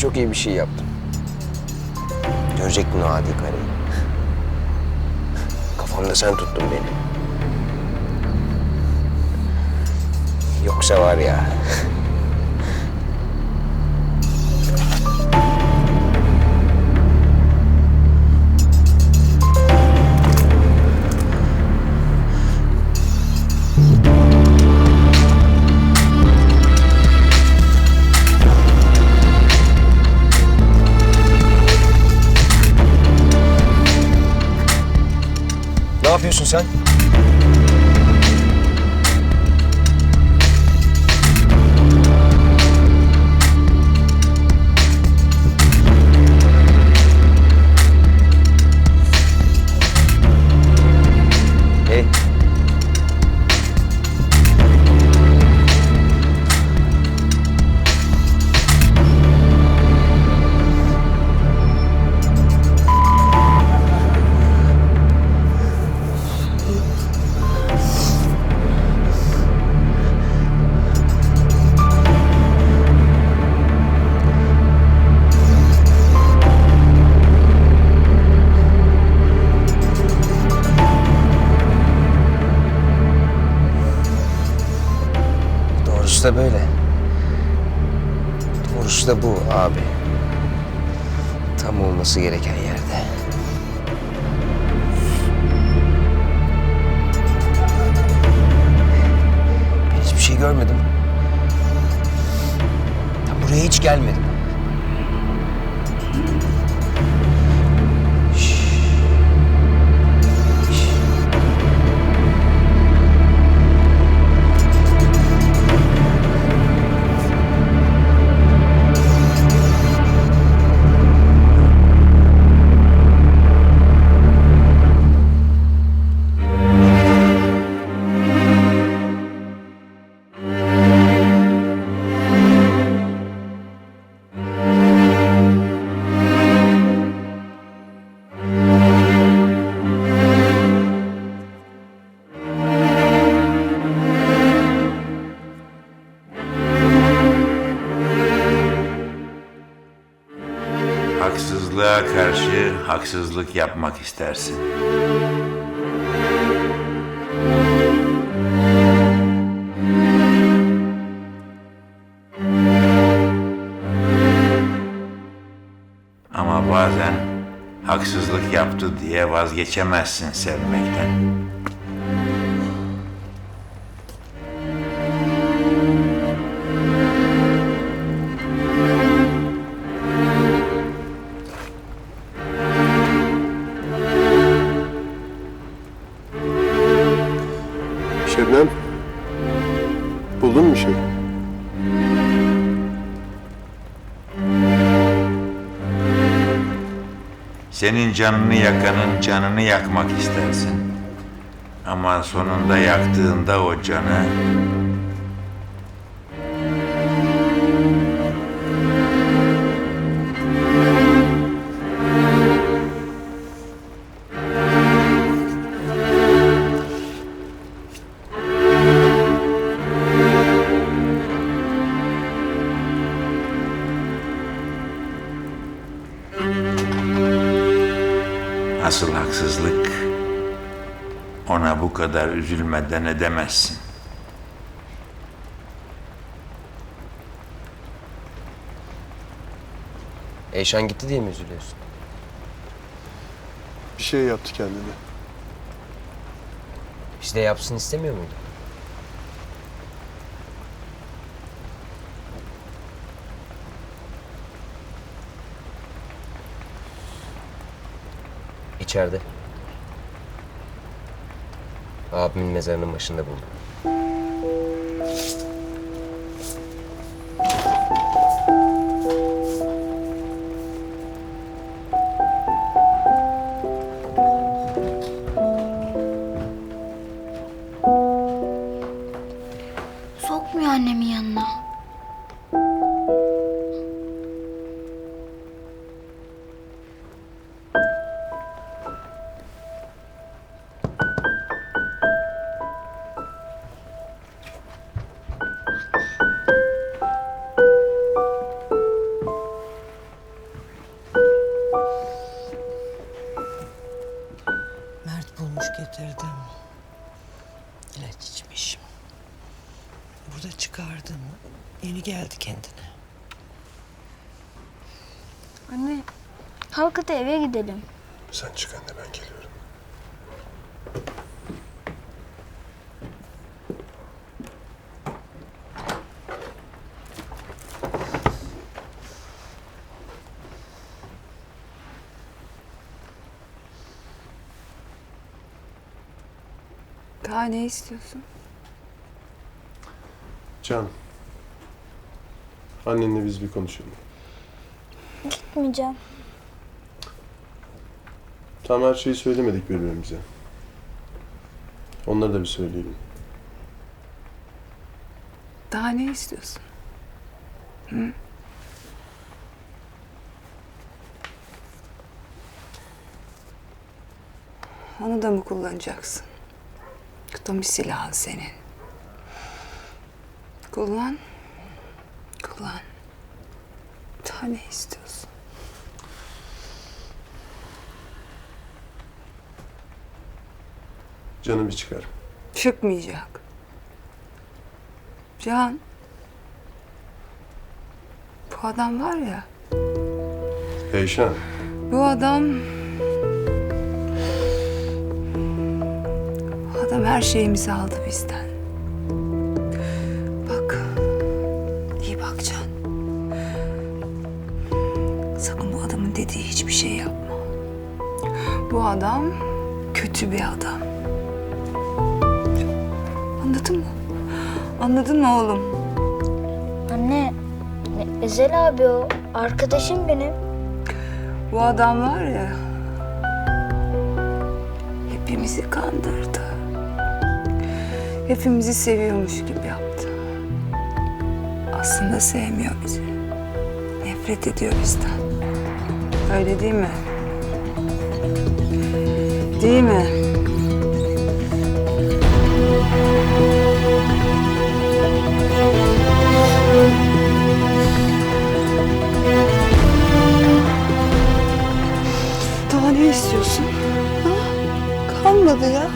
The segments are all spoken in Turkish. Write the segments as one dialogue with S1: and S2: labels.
S1: çok iyi bir şey yaptım. Görecektin o adi kareyi. Kafamda sen tuttun beni. Yoksa var ya... sen? Doğrusu da böyle. Doğrusu da bu abi. Tam olması gereken yerde. Ben hiçbir şey görmedim. Ben buraya hiç gelmedim.
S2: Haksızlık yapmak istersin. Ama bazen haksızlık yaptı diye vazgeçemezsin sevmekten. Senin canını yakanın canını yakmak istersin. Ama sonunda yaktığında o canı haksızlık ona bu kadar üzülmeden edemezsin.
S1: Eyşan gitti diye mi üzülüyorsun?
S3: Bir şey yaptı kendine.
S1: Biz de yapsın istemiyor muyduk? İçeride. Abimin mezarının başında buldum.
S4: Anne, hadi eve gidelim.
S3: Sen çık anne ben geliyorum.
S5: Daha ne istiyorsun?
S3: Can. Annenle biz bir konuşalım.
S4: Gitmeyeceğim.
S3: Tam her şeyi söylemedik birbirimize. Onları da bir söyleyelim.
S5: Daha ne istiyorsun? Hı? Onu da mı kullanacaksın? Da bir silahın senin. Kullan. Kullan. Daha ne istiyorsun?
S3: Canım bir çıkar.
S5: Çıkmayacak. Can. Bu adam var ya.
S3: Eyşan.
S5: Bu adam... Adam her şeyimizi aldı bizden. Bak. iyi bak Can. Sakın bu adamın dediği hiçbir şey yapma. Bu adam kötü bir adam. Anladın mı? Anladın mı oğlum?
S4: Anne, ne- Ezel abi o. Arkadaşım benim.
S5: Bu adam var ya... Hepimizi kandırdı. Hepimizi seviyormuş gibi yaptı. Aslında sevmiyor bizi. Nefret ediyor bizden. Öyle değil mi? Değil mi? Kalmadı ya.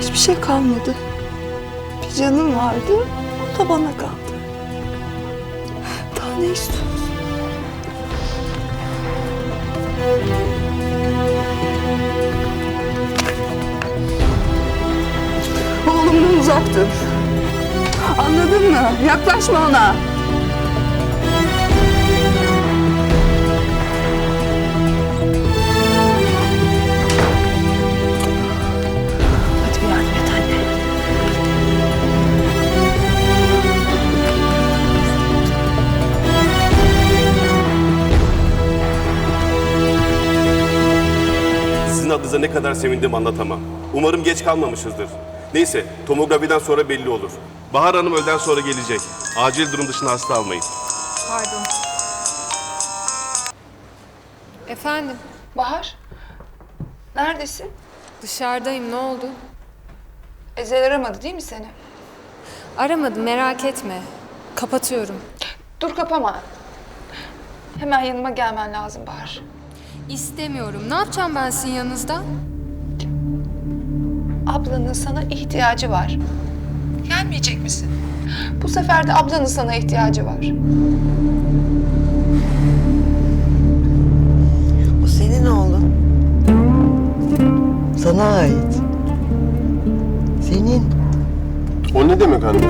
S5: Hiçbir şey kalmadı. Bir canım vardı, o da bana kaldı. Daha ne istiyorsun? Oğlumdan uzak dur. Anladın mı? Yaklaşma ona.
S6: Adınıza ne kadar sevindim anlatamam. Umarım geç kalmamışızdır. Neyse, tomografiden sonra belli olur. Bahar Hanım öğleden sonra gelecek. Acil durum dışında hasta almayın.
S7: Pardon. Efendim,
S5: Bahar, neredesin?
S7: dışarıdayım. Ne oldu?
S5: Ezel aramadı değil mi seni?
S7: Aramadım, merak etme. Kapatıyorum.
S5: Dur kapama. Hemen yanıma gelmen lazım Bahar.
S7: İstemiyorum. Ne yapacağım ben sizin yanınızda?
S5: Ablanın sana ihtiyacı var. Gelmeyecek misin? Bu sefer de ablanın sana ihtiyacı var.
S8: O senin oğlun. Sana ait. Senin.
S3: O ne demek anne?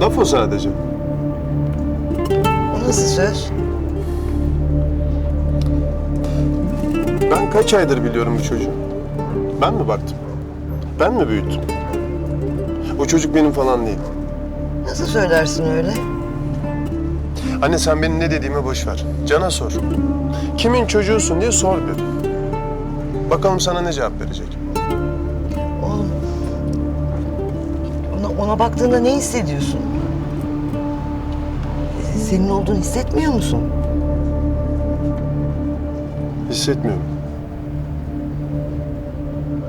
S3: Laf o sadece.
S8: O nasıl söz?
S3: Ben kaç aydır biliyorum bu çocuğu? Ben mi baktım? Ben mi büyüttüm? O çocuk benim falan değil.
S8: Nasıl söylersin öyle?
S3: Anne sen benim ne dediğimi boş ver. Can'a sor. Kimin çocuğusun diye sor bir. Bakalım sana ne cevap verecek.
S8: Oğlum. Ona, ona baktığında ne hissediyorsun? Senin olduğunu hissetmiyor musun?
S3: Hissetmiyorum.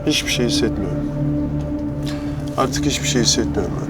S3: Hiçbir şey hissetmiyorum. Artık hiçbir şey hissetmiyorum ben.